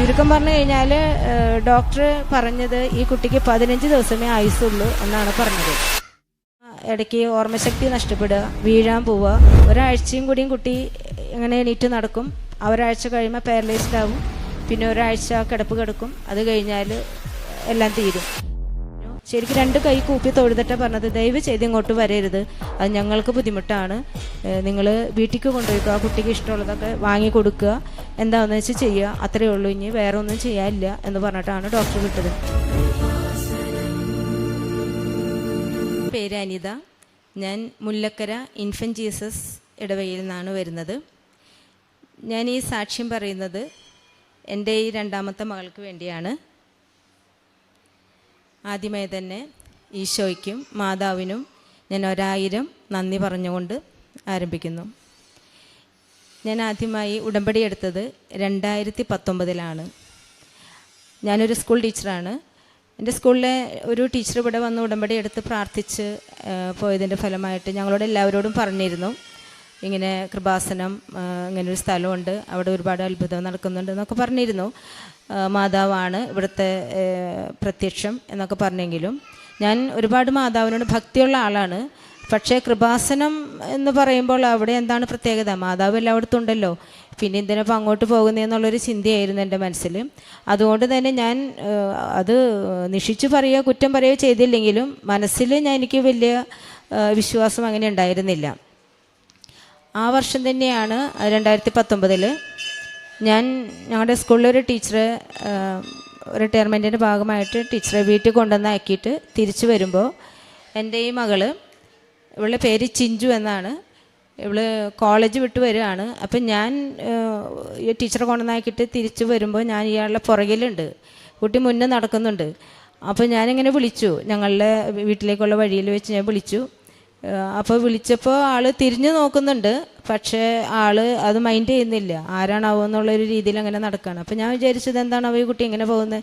ചുരുക്കം പറഞ്ഞു കഴിഞ്ഞാൽ ഡോക്ടർ പറഞ്ഞത് ഈ കുട്ടിക്ക് പതിനഞ്ച് ദിവസമേ ആയുസുള്ളൂ എന്നാണ് പറഞ്ഞത്. ഇടയ്ക്ക് ഓർമ്മശക്തി നഷ്ടപ്പെടുക വീഴാൻ പോവുക. ഒരാഴ്ചയും കൂടിയും കുട്ടി ഇങ്ങനെ എണീറ്റ് നടക്കും. ഒരാഴ്ച കഴിയുമ്പോൾ പാരലൈസ്ഡ് ആവും. പിന്നെ ഒരാഴ്ച കിടപ്പ് കിടക്കും. അത് കഴിഞ്ഞാൽ എല്ലാം തീരും. ശരിക്കും രണ്ട് കൈ കൂപ്പി തൊഴുതിട്ട പറഞ്ഞത്. ദയവ് ചെയ്ത് ഇങ്ങോട്ട് വരരുത്. അത് ഞങ്ങൾക്ക് ബുദ്ധിമുട്ടാണ്. നിങ്ങൾ വീട്ടിക്ക് കൊണ്ടുപോയിക്കുക കുട്ടിക്ക് ഇഷ്ടമുള്ളതൊക്കെ വാങ്ങി കൊടുക്കുക. എന്താണെന്ന് വെച്ചാൽ ചെയ്യുക. അത്രയേ ഉള്ളൂ. ഇനി വേറെ ഒന്നും ചെയ്യാനില്ല എന്ന് പറഞ്ഞിട്ടാണ് ഡോക്ടർ വിട്ടത്. പേര് അനിത. ഞാൻ മുല്ലക്കര ഇൻഫൻ ജീസസ് ഇടവയിൽ നിന്നാണ് വരുന്നത്. ഞാൻ ഈ സാക്ഷ്യം പറയുന്നത് എന്റെ ഈ രണ്ടാമത്തെ മകൾക്ക് വേണ്ടിയാണ്. ആദ്യമായി തന്നെ ഈശോയ്ക്കും മാതാവിനും ഞാൻ ഒരായിരം നന്ദി പറഞ്ഞുകൊണ്ട് ആരംഭിക്കുന്നു. ഞാൻ ആദ്യമായി ഉടമ്പടി എടുത്തത് രണ്ടായിരത്തി പത്തൊമ്പതിലാണ് ഞാനൊരു സ്കൂൾ ടീച്ചറാണ്. എന്റെ സ്കൂളിലെ ഒരു ടീച്ചർ ഇവിടെ വന്ന് ഉടമ്പടി എടുത്ത് പ്രാർത്ഥിച്ച് പോയതിന്റെ ഫലമായിട്ട് ഞങ്ങളോട് എല്ലാവരോടും പറഞ്ഞിരുന്നു. ഇങ്ങനെ കൃപാസനം ഇങ്ങനൊരു സ്ഥലമുണ്ട്. അവിടെ ഒരുപാട് അത്ഭുതം നടക്കുന്നുണ്ട് എന്നൊക്കെ പറഞ്ഞിരുന്നു. മാതാവാണ് ഇവിടുത്തെ പ്രത്യക്ഷം എന്നൊക്കെ പറഞ്ഞെങ്കിലും. ഞാൻ ഒരുപാട് മാതാവിനോട് ഭക്തിയുള്ള ആളാണ്. പക്ഷേ കൃപാസനം എന്ന് പറയുമ്പോൾ അവിടെ എന്താണ് പ്രത്യേകത? മാതാവ് എല്ലായിടത്തും ഉണ്ടല്ലോ. പിന്നെ എന്തിനപ്പോൾ അങ്ങോട്ട് പോകുന്നതെന്നുള്ളൊരു ചിന്തയായിരുന്നു എന്റെ മനസ്സിൽ. അതുകൊണ്ട് തന്നെ ഞാൻ അത് നിഷിച്ചു പറയുകയോ കുറ്റം പറയുകയോ ചെയ്തില്ലെങ്കിലും മനസ്സിൽ ഞാൻ എനിക്ക് വലിയ വിശ്വാസം അങ്ങനെ ഉണ്ടായിരുന്നില്ല. ആ വർഷം തന്നെയാണ് രണ്ടായിരത്തി പത്തൊമ്പതിൽ ഞാൻ ഞങ്ങളുടെ സ്കൂളിലൊരു ടീച്ചറെ റിട്ടയർമെന്റിന്റെ ഭാഗമായിട്ട് ടീച്ചറെ വീട്ടിൽ കൊണ്ടുവന്നാക്കിയിട്ട് തിരിച്ചു വരുമ്പോൾ എന്റെ ഈ മകൾ ഇവളുടെ പേര് ചിഞ്ചു എന്നാണ് ഇവൾ കോളേജ് വിട്ട് വരികയാണ്. അപ്പം ഞാൻ ഈ ടീച്ചറെ കൊണ്ടുവന്നാക്കിയിട്ട് തിരിച്ചു വരുമ്പോൾ ഞാൻ ഇയാളുടെ പുറകിലുണ്ട് കുട്ടി മുന്നേ നടക്കുന്നുണ്ട്. അപ്പോൾ ഞാനിങ്ങനെ വിളിച്ചു ഞങ്ങളുടെ വീട്ടിലേക്കുള്ള വഴിയിൽ വെച്ച് ഞാൻ വിളിച്ചു. അപ്പോൾ വിളിച്ചപ്പോൾ ആൾ തിരിഞ്ഞു നോക്കുന്നുണ്ട്. പക്ഷേ ആൾ അത് മൈൻഡ് ചെയ്യുന്നില്ല. ആരാണാവോ എന്നുള്ളൊരു രീതിയിൽ അങ്ങനെ നടക്കുകയാണ് അപ്പോൾ ഞാൻ വിചാരിച്ചത് എന്താണ് ഈ കുട്ടി ഇങ്ങനെ പോകുന്നത്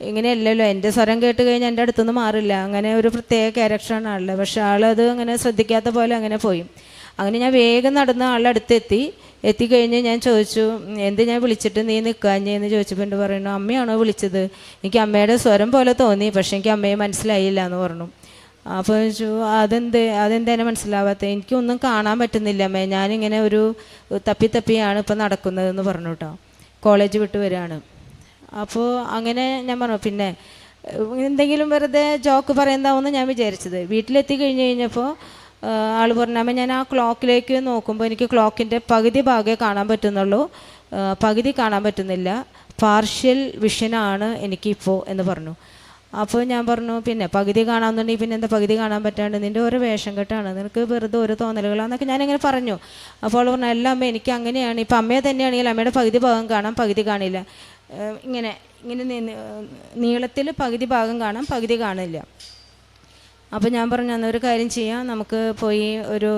ഇങ്ങനെയല്ലല്ലോ. എന്റെ സ്വരം കേട്ട് കഴിഞ്ഞാൽ എന്റെ അടുത്തൊന്നും മാറില്ല. അങ്ങനെ ഒരു പ്രത്യേക ക്യാരക്ടറാണ് ആളുടെ. പക്ഷെ ആളത് അങ്ങനെ ശ്രദ്ധിക്കാത്ത പോലെ അങ്ങനെ പോയി. അങ്ങനെ ഞാൻ വേഗം നടന്ന് ആളുടെ അടുത്തെത്തി. എത്തിക്കഴിഞ്ഞ് ഞാൻ ചോദിച്ചു എന്ത് ഞാൻ വിളിച്ചിട്ട് നീ നിൽക്കാഞ്ഞെന്ന് ചോദിച്ചപ്പോൾ എന്റെ പറയുന്നു അമ്മയാണോ വിളിച്ചത്? എനിക്ക് അമ്മയുടെ സ്വരം പോലെ തോന്നി. പക്ഷേ എനിക്ക് അമ്മയെ മനസ്സിലായില്ല എന്ന് പറഞ്ഞു. അപ്പോൾ ചോദിച്ചു അതെന്ത് അതെന്തേനെ മനസ്സിലാവാത്ത? എനിക്കൊന്നും കാണാൻ പറ്റുന്നില്ല അമ്മേ. ഞാനിങ്ങനെ ഒരു തപ്പി തപ്പിയാണ് ഇപ്പം നടക്കുന്നതെന്ന് പറഞ്ഞു കേട്ടോ കോളേജ് വിട്ട് വരികയാണ്. അപ്പോൾ അങ്ങനെ ഞാൻ പറഞ്ഞു പിന്നെ എന്തെങ്കിലും വെറുതെ ജോക്ക് പറയുന്നതാവുമെന്ന് ഞാൻ വിചാരിച്ചത്. വീട്ടിലെത്തി കഴിഞ്ഞ് കഴിഞ്ഞപ്പോൾ ആൾ പറഞ്ഞാൽ ഞാൻ ആ ക്ലോക്കിലേക്ക് നോക്കുമ്പോൾ എനിക്ക് ക്ലോക്കിന്റെ പകുതി ഭാഗമേ കാണാൻ പറ്റുന്നുള്ളൂ. പകുതി കാണാൻ പറ്റുന്നില്ല. പാർഷ്യൽ വിഷനാണ് എനിക്കിപ്പോൾ എന്ന് പറഞ്ഞു. അപ്പോൾ ഞാൻ പറഞ്ഞു പിന്നെ പകുതി കാണാമെന്നുണ്ടെങ്കിൽ പിന്നെ എന്താ പകുതി കാണാൻ പറ്റാണ്ട്? നിന്റെ ഒരു വേഷം കെട്ടാണ്. നിനക്ക് വെറുതെ ഒരു തോന്നലുകളാന്നൊക്കെ ഞാനിങ്ങനെ പറഞ്ഞു. അപ്പോൾ പറഞ്ഞു അല്ല അമ്മ എനിക്ക് അങ്ങനെയാണ്. ഇപ്പം അമ്മയെ തന്നെയാണെങ്കിൽ അമ്മയുടെ പകുതി ഭാഗം കാണാം പകുതി കാണില്ല. ഇങ്ങനെ ഇങ്ങനെ നീളത്തിൽ പകുതി ഭാഗം കാണാം പകുതി കാണില്ല. അപ്പോൾ ഞാൻ പറഞ്ഞു അന്നൊരു കാര്യം ചെയ്യാം. നമുക്ക് പോയി ഒരു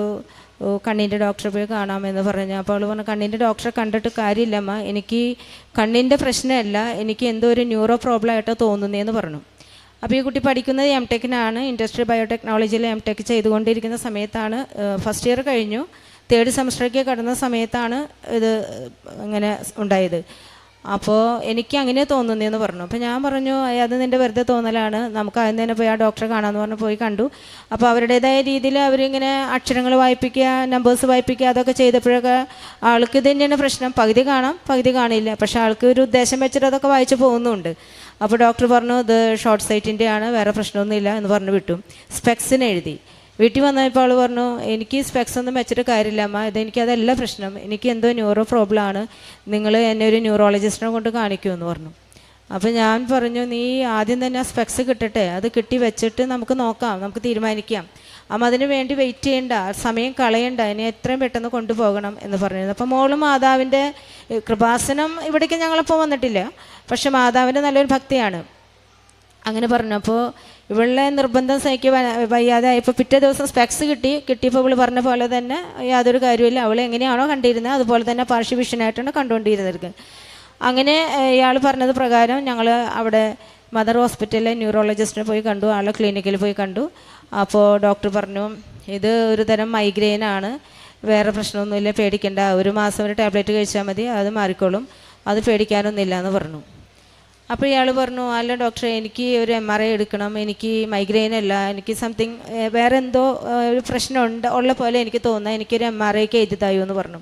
കണ്ണിന്റെ ഡോക്ടറെ പോയി കാണാമെന്ന് പറഞ്ഞു. അപ്പോൾ അവൾ പറഞ്ഞു കണ്ണിന്റെ ഡോക്ടറെ കണ്ടിട്ട് കാര്യമില്ലമ്മ എനിക്ക് കണ്ണിന്റെ പ്രശ്നമല്ല. എനിക്ക് എന്തോ ഒരു ന്യൂറോ പ്രോബ്ലം ആയിട്ടോ തോന്നുന്നതെന്ന് പറഞ്ഞു. അപ്പോൾ ഈ കുട്ടി പഠിക്കുന്നത് എം ടെക്കിനാണ് ഇൻഡസ്ട്രിയൽ ബയോടെക്നോളജിയിൽ എം ടെക് ചെയ്തുകൊണ്ടിരിക്കുന്ന സമയത്താണ് ഫസ്റ്റ് ഇയർ കഴിഞ്ഞു. തേർഡ് സെമസ്റ്ററേക്ക് കടന്ന സമയത്താണ് ഇത് ഇങ്ങനെ ഉണ്ടായത്. അപ്പോൾ എനിക്ക് അങ്ങനെ തോന്നുന്നതെന്ന് പറഞ്ഞു. അപ്പോൾ ഞാൻ പറഞ്ഞു "അയ്യ, അത് നിന്റെ വെറുതെ തോന്നലാണ്. നമുക്ക് അതിന് തന്നെ പോയി ആ ഡോക്ടറെ കാണാമെന്ന് പറഞ്ഞ് പോയി കണ്ടു. അപ്പോൾ അവരുടേതായ രീതിയിൽ അവരിങ്ങനെ അക്ഷരങ്ങൾ വായിപ്പിക്കുക നമ്പേഴ്സ് വായിപ്പിക്കുക അതൊക്കെ ചെയ്തപ്പോഴൊക്കെ ആൾക്ക് ഇത് തന്നെയാണ് പ്രശ്നം. പകുതി കാണാം പകുതി കാണില്ല. പക്ഷേ ആൾക്ക് ഒരു ഉദ്ദേശം വെച്ചിട്ട് അതൊക്കെ വായിച്ച് പോകുന്നുണ്ട്. അപ്പോൾ ഡോക്ടർ പറഞ്ഞു ഇത് ഷോർട്ട് സൈറ്റിന്റെ ആണ് വേറെ പ്രശ്നമൊന്നുമില്ല എന്ന് പറഞ്ഞു വിട്ടു. സ്പെക്സിന് എഴുതി. വീട്ടിൽ വന്നപ്പോൾ അവൾ പറഞ്ഞു എനിക്ക് സ്പെക്സ് ഒന്നും വെച്ചിട്ട് കാര്യമില്ല അമ്മ. ഇത് എനിക്ക് അതല്ല പ്രശ്നം. എനിക്ക് എന്തോ ന്യൂറോ പ്രോബ്ലം ആണ്. നിങ്ങൾ എന്നെ ഒരു ന്യൂറോളജിസ്റ്റിനെ കൊണ്ട് കാണിക്കുമെന്ന് പറഞ്ഞു. അപ്പോൾ ഞാൻ പറഞ്ഞു നീ ആദ്യം തന്നെ ആ സ്പെക്സ് കിട്ടട്ടെ. അത് കിട്ടി വെച്ചിട്ട് നമുക്ക് നോക്കാം. നമുക്ക് തീരുമാനിക്കാം. അമ്മ അതിന് വേണ്ടി വെയിറ്റ് ചെയ്യണ്ട. സമയം കളയണ്ട. ഇനി എത്രയും പെട്ടെന്ന് കൊണ്ടുപോകണം എന്ന് പറഞ്ഞിരുന്നു. അപ്പോൾ മോൾ മാതാവിന്റെ കൃപാസനം ഇവിടേക്ക് ഞങ്ങളപ്പോൾ വന്നിട്ടില്ല. പക്ഷെ മാതാവിന്റെ നല്ലൊരു ഭക്തിയാണ്. അങ്ങനെ പറഞ്ഞപ്പോൾ ഇവളുടെ നിർബന്ധം സഹിക്കുക വയ്യാതെ ആയപ്പോൾ പിറ്റേ ദിവസം സ്പെക്സ് കിട്ടി. കിട്ടിയപ്പോൾ ഇവൾ പറഞ്ഞ പോലെ തന്നെ യാതൊരു കാര്യമില്ല അവൾ എങ്ങനെയാണോ കണ്ടിരുന്നത്. അതുപോലെ തന്നെ പാർശ്വ വിഷനായിട്ടാണ് കണ്ടുകൊണ്ടിരുന്നത് അങ്ങനെ ഇയാൾ പറഞ്ഞത് പ്രകാരം ഞങ്ങൾ അവിടെ മദർ ഹോസ്പിറ്റലിലെ ന്യൂറോളജിസ്റ്റിനെ പോയി കണ്ടു. ആളെ ക്ലിനിക്കിൽ പോയി കണ്ടു. അപ്പോൾ ഡോക്ടർ പറഞ്ഞു ഇത് ഒരു തരം മൈഗ്രെയിൻ ആണ്. വേറെ പ്രശ്നമൊന്നുമില്ല. പേടിക്കേണ്ട. ഒരു മാസം ഒരു ടാബ്ലറ്റ് കഴിച്ചാൽ മതി. അത് മാറിക്കോളും. അത് പേടിക്കാനൊന്നുമില്ല എന്ന് പറഞ്ഞു. അപ്പോൾ ഇയാൾ പറഞ്ഞു അല്ല ഡോക്ടറെ എനിക്ക് ഒരു എം ആർ ഐ എടുക്കണം എനിക്ക് മൈഗ്രെയിൻ അല്ല എനിക്ക് സംതിങ് വേറെ എന്തോ ഒരു പ്രശ്നം ഉണ്ട് ഉള്ള പോലെ എനിക്ക് തോന്നുന്നത് എനിക്കൊരു എം ആർ ഐക്ക് എഴുതി എന്ന് പറഞ്ഞു.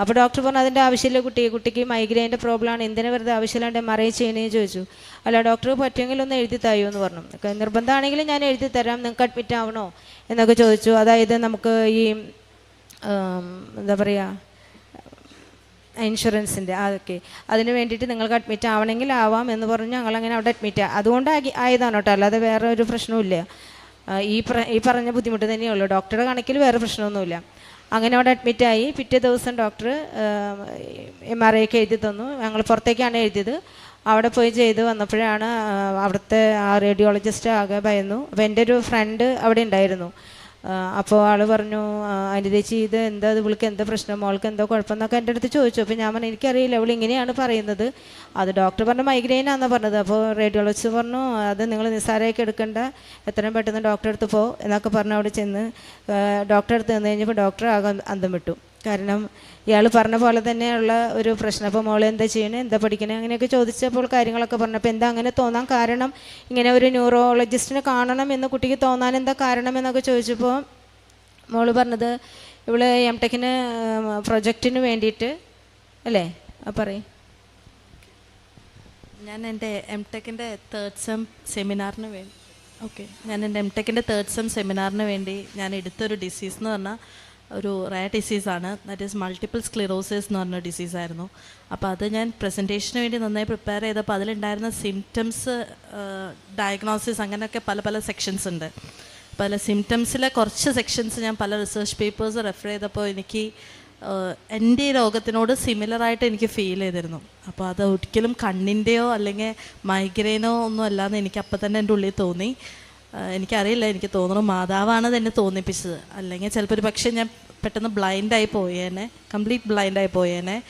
അപ്പോൾ ഡോക്ടർ പറഞ്ഞു അതിന്റെ ആവശ്യമില്ല കുട്ടി കുട്ടിക്ക് മൈഗ്രെയിന്റെ പ്രോബ്ലമാണ് എന്തിനു വെറുതെ ആവശ്യമില്ലാണ്ട് എം ആർ ഐ ചെയ്യണമെന്ന് ചോദിച്ചു. അല്ല ഡോക്ടർ പറ്റുമെങ്കിൽ ഒന്ന് എഴുതി തരൂ എന്ന് പറഞ്ഞു. നിർബന്ധമാണെങ്കിൽ ഞാൻ എഴുതി തരാം നിങ്ങൾക്ക് അഡ്മിറ്റ് ആവണോ? എന്നൊക്കെ ചോദിച്ചു. അതായത് നമുക്ക് ഈ എന്താ പറയുക ഇൻഷുറൻസിന്റെ അതൊക്കെ അതിന് വേണ്ടിയിട്ട് നിങ്ങൾക്ക് അഡ്മിറ്റ് ആവണമെങ്കിൽ ആവാം എന്ന് പറഞ്ഞ് ഞങ്ങളങ്ങനെ അവിടെ അഡ്മിറ്റ് അതുകൊണ്ട് ആയതാണ് കേട്ടോ. അല്ലാതെ വേറെ ഒരു പ്രശ്നവുമില്ല. ഈ ഈ പറഞ്ഞ ബുദ്ധിമുട്ട് തന്നെയുള്ളൂ. ഡോക്ടറുടെ കണക്കിൽ വേറെ പ്രശ്നമൊന്നുമില്ല. അങ്ങനെ അവിടെ അഡ്മിറ്റായി പിറ്റേ ദിവസം ഡോക്ടർ എം ആർ ഐ ഒക്കെ എഴുതി തന്നു. ഞങ്ങൾ പുറത്തേക്കാണ് എഴുതിയത്. അവിടെ പോയി ചെയ്ത് വന്നപ്പോഴാണ് അവിടുത്തെ ആ റേഡിയോളജിസ്റ്റ് ആകെ ഭയന്നു. അപ്പോൾ എന്റെ ഒരു ഫ്രണ്ട് അവിടെ ഉണ്ടായിരുന്നു. അപ്പോൾ ആൾ പറഞ്ഞു അനിതേച്ചി ഇത് എന്താ ഇവൾക്ക് എന്താ പ്രശ്നം? മോൾക്ക് എന്തോ കുഴപ്പമെന്നൊക്കെ എന്റെ അടുത്ത് ചോദിച്ചു. അപ്പോൾ ഞാൻ പറഞ്ഞു എനിക്കറിയില്ല അവൾ ഇങ്ങനെയാണ് പറയുന്നത്. അത് ഡോക്ടർ പറഞ്ഞു മൈഗ്രെയിൻ ആണെന്നാണ് പറഞ്ഞത്. അപ്പോൾ റേഡിയോളജിസ്റ്റ് പറഞ്ഞു അത് നിങ്ങൾ നിസ്സാരമായിട്ട് എടുക്കേണ്ട. എത്രയും പെട്ടെന്ന് ഡോക്ടറെ അടുത്ത് പോ എന്നൊക്കെ പറഞ്ഞു അവിടെ ചെന്ന് ഡോക്ടറെ അടുത്ത് നിന്ന് കഴിഞ്ഞപ്പോൾ ഡോക്ടർ ആകെ അന്തം വിട്ടു. കാരണം ഇയാൾ പറഞ്ഞ പോലെ തന്നെയുള്ള ഒരു പ്രശ്നം. അപ്പോൾ മോൾ എന്താ ചെയ്യണേ? എന്താ പഠിക്കണേ? അങ്ങനെയൊക്കെ ചോദിച്ചപ്പോൾ കാര്യങ്ങളൊക്കെ പറഞ്ഞു അപ്പോൾ എന്താ അങ്ങനെ തോന്നാൻ കാരണം ഇങ്ങനെ ഒരു ന്യൂറോളജിസ്റ്റിനെ കാണണം എന്ന് കുട്ടിക്ക് തോന്നാൻ എന്താ കാരണം എന്നൊക്കെ ചോദിച്ചപ്പോൾ മോൾ പറഞ്ഞത് ഇവൾ എം ടെക്കിന് പ്രൊജക്റ്റിന് വേണ്ടിയിട്ട് അല്ലേ? പറയും. ഞാൻ എന്റെ എം ടെക്കിന്റെ തേർഡ് സെം സെമിനാറിന് വേണ്ടി ഓക്കെ ഞാൻ എന്റെ എം ടെക്കിന്റെ തേർഡ് സെം സെമിനാറിന് വേണ്ടി ഞാൻ എടുത്തൊരു ഡിസീസ് എന്ന് പറഞ്ഞാൽ ഒരു റയർ ഡിസീസാണ് ദാറ്റ് ഈസ് മൾട്ടിപ്പിൾ സ്ക്ലിറോസിസ് എന്ന് പറഞ്ഞ ഡിസീസായിരുന്നു അപ്പോൾ അത് ഞാൻ പ്രസന്റേഷന് വേണ്ടി നന്നായി പ്രിപ്പയർ ചെയ്തപ്പോൾ അതിലുണ്ടായിരുന്ന സിംറ്റംസ് ഡയഗ്നോസിസ് അങ്ങനെയൊക്കെ പല പല സെക്ഷൻസ് ഉണ്ട്. പല സിംറ്റംസിലെ കുറച്ച് സെക്ഷൻസ് ഞാൻ പല റിസർച്ച് പേപ്പേഴ്സ് റെഫർ ചെയ്തപ്പോൾ എനിക്ക് എന്റെ ഈ രോഗത്തിനോട് സിമിലറായിട്ട് എനിക്ക് ഫീൽ ചെയ്തിരുന്നു. അപ്പോൾ അത് ഒരിക്കലും കണ്ണിന്റെയോ അല്ലെങ്കിൽ മൈഗ്രെയിനോ ഒന്നും അല്ലാന്ന് എനിക്ക് അപ്പം തന്നെ എന്റെ ഉള്ളിൽ തോന്നി. എനിക്കറിയില്ല എനിക്ക് തോന്നുന്നു മാതാവാണ് തന്നെ തോന്നിപ്പിച്ചത്. അല്ലെങ്കിൽ ചിലപ്പോൾ ഒരു പക്ഷേ ഞാൻ പെട്ടെന്ന് ബ്ലൈൻഡായി പോയേനെ കംപ്ലീറ്റ് ബ്ലൈൻഡായി പോയേനെ.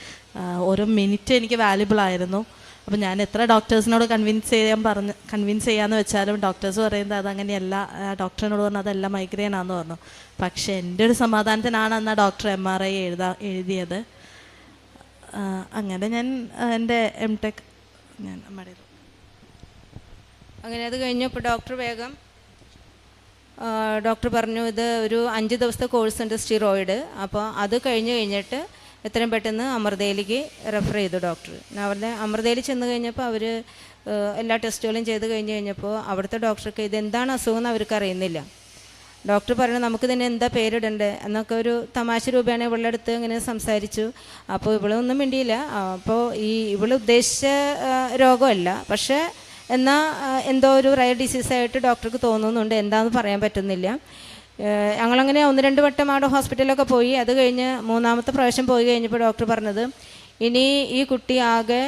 ഓരോ മിനിറ്റ് എനിക്ക് വാല്യുബിൾ ആയിരുന്നു. അപ്പം ഞാൻ എത്ര ഡോക്ടേഴ്സിനോട് കൺവിൻസ് ചെയ്യാൻ പറഞ്ഞ് കൺവിൻസ് ചെയ്യാന്ന് വെച്ചാലും ഡോക്ടേഴ്സ് പറയുന്നത് അതങ്ങനെയല്ല. ഡോക്ടറിനോട് പറഞ്ഞു അതെല്ലാം മൈഗ്രെയിൻ ആണെന്ന് പറഞ്ഞു. പക്ഷേ എന്റെ ഒരു സമാധാനത്തിനാണ് അന്ന് ഡോക്ടർ എം ആർ ഐ എഴുതാ എഴുതിയത്. അങ്ങനെ ഞാൻ എന്റെ എം ടെക് ഞാൻ അങ്ങനെ അത് കഴിഞ്ഞപ്പോൾ ഡോക്ടർ വേഗം ഡോക്ടർ പറഞ്ഞു ഇത് ഒരു അഞ്ച് ദിവസത്തെ കോഴ്സ് ഉണ്ട് സ്റ്റിറോയിഡ് അപ്പോൾ അത് കഴിഞ്ഞ് കഴിഞ്ഞിട്ട് എത്രയും പെട്ടെന്ന് അമൃതയിലേക്ക് റെഫർ ചെയ്തു ഡോക്ടർ. അവരുടെ അമൃതയിൽ ചെന്ന് കഴിഞ്ഞപ്പോൾ അവർ എല്ലാ ടെസ്റ്റുകളും ചെയ്ത് കഴിഞ്ഞ് കഴിഞ്ഞപ്പോൾ അവിടുത്തെ ഡോക്ടർക്ക് ഇത് എന്താണ് അസുഖം എന്ന് അവർക്ക് അറിയുന്നില്ല. ഡോക്ടർ പറഞ്ഞു നമുക്ക് ഇതിന് എന്താ പേരിടണ്ടേ? എന്നൊക്കെ ഒരു തമാശ രൂപയാണ് ഇവളുടെ അടുത്ത് ഇങ്ങനെ സംസാരിച്ചു. അപ്പോൾ ഇവളൊന്നും മിണ്ടിയില്ല. അപ്പോൾ ഈ ഇവൾ ഉദ്ദേശിച്ച രോഗമല്ല. പക്ഷേ എന്നാൽ എന്തോ ഒരു റയർ ഡിസീസായിട്ട് ഡോക്ടർക്ക് തോന്നുന്നുണ്ട്. എന്താണെന്ന് പറയാൻ പറ്റുന്നില്ല. ഞങ്ങളങ്ങനെ ഒന്ന് രണ്ട് വട്ടം അവിടെ ഹോസ്പിറ്റലിലൊക്കെ പോയി. അത് കഴിഞ്ഞ് മൂന്നാമത്തെ പ്രാവശ്യം പോയി കഴിഞ്ഞപ്പോൾ ഡോക്ടർ പറഞ്ഞത് ഇനി ഈ കുട്ടി ആകെ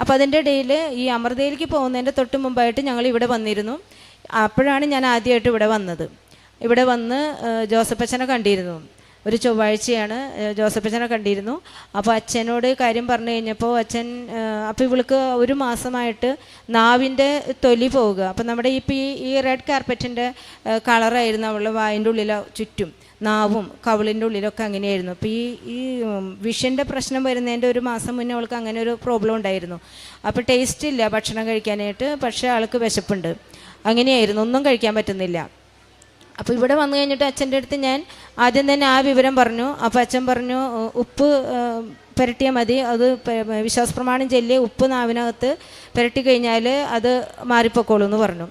അപ്പോൾ അതിന്റെ ഇടയിൽ ഈ അമൃതയിലേക്ക് പോകുന്നതിന്റെ തൊട്ട് മുമ്പായിട്ട് ഞങ്ങൾ ഇവിടെ വന്നിരുന്നു. അപ്പോഴാണ് ഞാൻ ആദ്യമായിട്ട് ഇവിടെ വന്നത്. ഇവിടെ വന്ന് ജോസഫച്ചനെ കണ്ടിരുന്നു. ഒരു ചൊവ്വാഴ്ചയാണ് ജോസഫച്ചനെ കണ്ടിരുന്നു. അപ്പോൾ അച്ഛനോട് കാര്യം പറഞ്ഞു കഴിഞ്ഞപ്പോൾ അച്ഛൻ അപ്പോൾ ഇവൾക്ക് ഒരു മാസമായിട്ട് നാവിന്റെ തൊലി പോവുക. അപ്പോൾ നമ്മുടെ ഇപ്പോൾ ഈ ഈ റെഡ് കാർപ്പറ്റിന്റെ കളറായിരുന്നു അവളുടെ വായിന്റെ ഉള്ളിലോ ചുറ്റും. നാവും കവിളിന്റെ ഉള്ളിലൊക്കെ അങ്ങനെയായിരുന്നു. അപ്പോൾ ഈ ഈ വിഷന്റെ പ്രശ്നം വരുന്നതിന്റെ ഒരു മാസം മുന്നേ അവൾക്ക് അങ്ങനെ ഒരു പ്രോബ്ലം ഉണ്ടായിരുന്നു. അപ്പോൾ ടേസ്റ്റ് ഇല്ല ഭക്ഷണം കഴിക്കാനായിട്ട് പക്ഷേ ആൾക്ക് വിശപ്പുണ്ട്. അങ്ങനെയായിരുന്നു. ഒന്നും കഴിക്കാൻ പറ്റുന്നില്ല. അപ്പോൾ ഇവിടെ വന്നു കഴിഞ്ഞിട്ട് അച്ഛന്റെ അടുത്ത് ഞാൻ ആദ്യം തന്നെ ആ വിവരം പറഞ്ഞു. അപ്പോൾ അച്ഛൻ പറഞ്ഞു ഉപ്പ് പുരട്ടിയാൽ മതി. അത് വിശ്വാസപ്രമാണം ചെല്ലി. ഉപ്പ് നാവിനകത്ത് പുരട്ടി കഴിഞ്ഞാൽ അത് മാറിപ്പോക്കോളൂ എന്ന് പറഞ്ഞു.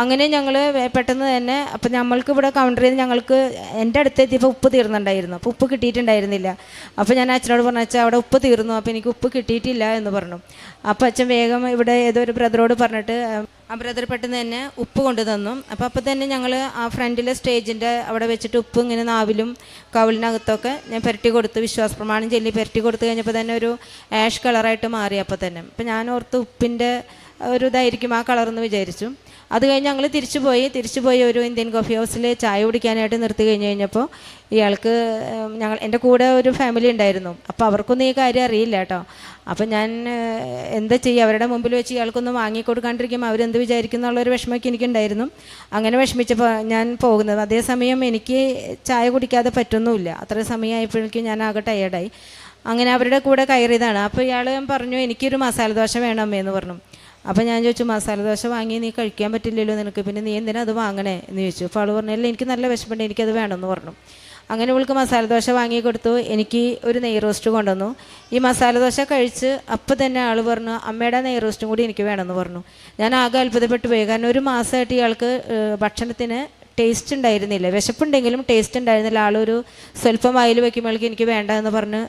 അങ്ങനെ ഞങ്ങൾ പെട്ടെന്ന് തന്നെ അപ്പം നമ്മൾക്ക് ഇവിടെ കൗണ്ടറിൽ നിന്ന് ഞങ്ങൾക്ക് എന്റെ അടുത്ത് എത്തിയപ്പോൾ ഉപ്പ് തീർന്നുണ്ടായിരുന്നു അപ്പോൾ ഉപ്പ് കിട്ടിയിട്ടുണ്ടായിരുന്നില്ല. അപ്പോൾ ഞാൻ അച്ഛനോട് പറഞ്ഞു അച്ഛാ അവിടെ ഉപ്പ് തീർന്നു. അപ്പോൾ എനിക്ക് ഉപ്പ് കിട്ടിയിട്ടില്ല എന്ന് പറഞ്ഞു. അപ്പോൾ അച്ഛൻ വേഗം ഇവിടെ ഏതോ ഒരു ബ്രദറോട് പറഞ്ഞിട്ട് ആ ബ്രദർ പെട്ടെന്ന് തന്നെ ഉപ്പ് കൊണ്ടു തന്നു. അപ്പോൾ അപ്പോൾ തന്നെ ഞങ്ങൾ ആ ഫ്രണ്ടിലെ സ്റ്റേജിന്റെ അവിടെ വെച്ചിട്ട് ഉപ്പ് ഇങ്ങനെ നാവിലും കവിളിനകത്തൊക്കെ ഞാൻ പുരട്ടി കൊടുത്ത്. വിശ്വാസ പ്രമാണം ചൊല്ലി പുരട്ടി കൊടുത്തു കഴിഞ്ഞപ്പോൾ തന്നെ ഒരു ആഷ് കളറായിട്ട് മാറി അപ്പോൾ തന്നെ. അപ്പോൾ ഞാൻ ഓർത്ത് ഉപ്പിന്റെ ഒരു ഇതായിരിക്കും ആ കളറെന്ന് വിചാരിച്ചു. അത് കഴിഞ്ഞ് ഞങ്ങൾ തിരിച്ചു പോയി. തിരിച്ചു പോയി ഒരു ഇന്ത്യൻ കോഫി ഹൗസിൽ ചായ കുടിക്കാനായിട്ട് നിർത്തി കഴിഞ്ഞ് കഴിഞ്ഞപ്പോൾ ഇയാൾക്ക് ഞങ്ങൾ എന്റെ കൂടെ ഒരു ഫാമിലി ഉണ്ടായിരുന്നു. അപ്പോൾ അവർക്കൊന്നും ഈ കാര്യം അറിയില്ല കേട്ടോ. അപ്പോൾ ഞാൻ എന്താ ചെയ്യുക അവരുടെ മുമ്പിൽ വെച്ച് ഇയാൾക്കൊന്നും വാങ്ങിക്കൊടുക്കാണ്ടിരിക്കുമ്പോൾ അവരെന്ത് വിചാരിക്കും എന്നുള്ളൊരു വിഷമമൊക്കെ എനിക്കുണ്ടായിരുന്നു. അങ്ങനെ വിഷമിച്ചപ്പോൾ ഞാൻ പോകുന്നത്. അതേസമയം എനിക്ക് ചായ കുടിക്കാതെ പറ്റുന്നുമില്ല. അത്ര സമയമായപ്പോഴേക്കും ഞാൻ ആകെ ടയേർഡായി അങ്ങനെ അവരുടെ കൂടെ കയറിയതാണ്. അപ്പോൾ ഇയാൾ പറഞ്ഞു എനിക്കൊരു മസാല ദോശ വേണം അമ്മേ" എന്ന് പറഞ്ഞു. അപ്പോൾ ഞാൻ ചോദിച്ചു മസാല ദോശ വാങ്ങി നീ കഴിക്കാൻ പറ്റില്ലല്ലോ നിനക്ക് പിന്നെ നീ എന്തിനാ അത് വാങ്ങണേ? എന്ന് ചോദിച്ചു. അപ്പോൾ അവൾ പറഞ്ഞില്ല എനിക്ക് നല്ല വിശപ്പുണ്ട് എനിക്കത് വേണമെന്ന് പറഞ്ഞു. അങ്ങനെ ഇവൾക്ക് മസാല ദോശ വാങ്ങി കൊടുത്തു. എനിക്ക് ഒരു നെയ് റോസ്റ്റ് കൊണ്ടുവന്നു. ഈ മസാല ദോശ കഴിച്ച് അപ്പം തന്നെ ആൾ പറഞ്ഞു അമ്മയുടെ നെയ് റോസ്റ്റും കൂടി എനിക്ക് വേണമെന്ന് പറഞ്ഞു. ഞാൻ ആകെ അത്ഭുതപ്പെട്ടു പോയി. കാരണം ഒരു മാസമായിട്ട് ഇയാൾക്ക് ഭക്ഷണത്തിന് ടേസ്റ്റ് ഉണ്ടായിരുന്നില്ല. വിശപ്പുണ്ടെങ്കിലും ടേസ്റ്റ് ഉണ്ടായിരുന്നില്ല. ആളൊരു സ്വല്പം വായിൽ വയ്ക്കുമ്പോഴേക്ക് എനിക്ക് വേണ്ട എന്ന് പറഞ്ഞ്